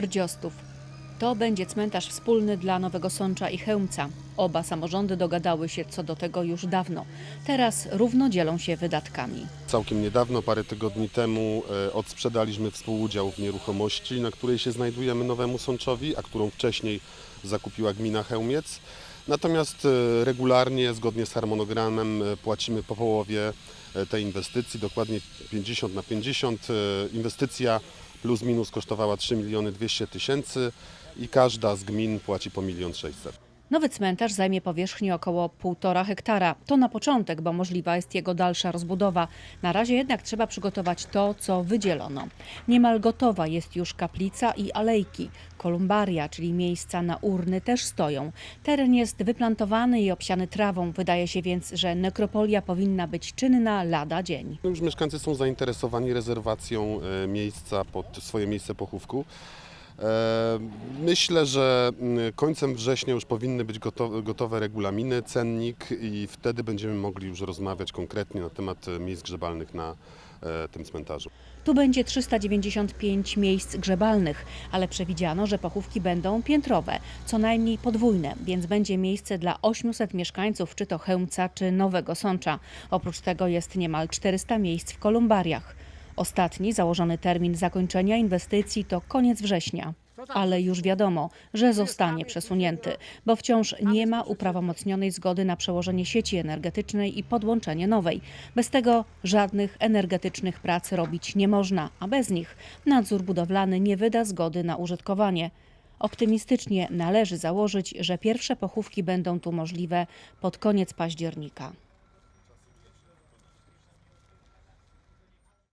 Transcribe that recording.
Rdziostów. To będzie cmentarz wspólny dla Nowego Sącza i Chełmca. Oba samorządy dogadały się co do tego już dawno. Teraz równo dzielą się wydatkami. Całkiem niedawno, parę tygodni temu, e, odsprzedaliśmy współudział w nieruchomości, na której się znajdujemy Nowemu Sączowi, a którą wcześniej zakupiła gmina Chełmiec. Natomiast e, regularnie, zgodnie z harmonogramem, e, płacimy po połowie tej inwestycji, dokładnie 50 na 50. E, Inwestycja plus minus kosztowała 3 miliony 200 tysięcy i każda z gmin płaci po 1 600. Nowy cmentarz zajmie powierzchnię około 1,5 hektara. To na początek, bo możliwa jest jego dalsza rozbudowa. Na razie jednak trzeba przygotować to, co wydzielono. Niemal gotowa jest już kaplica i alejki. Kolumbaria, czyli miejsca na urny, też stoją. Teren jest wyplantowany i obsiany trawą. Wydaje się więc, że nekropolia powinna być czynna lada dzień. Już mieszkańcy są zainteresowani rezerwacją e, miejsca pod swoje miejsce pochówku. E, Myślę, że mm, końcem września już powinny być gotowe, regulaminy, cennik i wtedy będziemy mogli już rozmawiać konkretnie na temat e, miejsc grzebalnych na e, tym cmentarzu. Tu będzie 395 miejsc grzebalnych, ale przewidziano, że pochówki będą piętrowe, co najmniej podwójne, więc będzie miejsce dla 800 mieszkańców czy to Chełmca, czy Nowego Sącza. Oprócz tego jest niemal 400 miejsc w kolumbariach. Ostatni założony termin zakończenia inwestycji to koniec września. Ale już wiadomo, że zostanie przesunięty, bo wciąż nie ma uprawomocnionej zgody na przełożenie sieci energetycznej i podłączenie nowej. Bez tego żadnych energetycznych prac robić nie można, a bez nich nadzór budowlany nie wyda zgody na użytkowanie. Optymistycznie należy założyć, że pierwsze pochówki będą tu możliwe pod koniec października.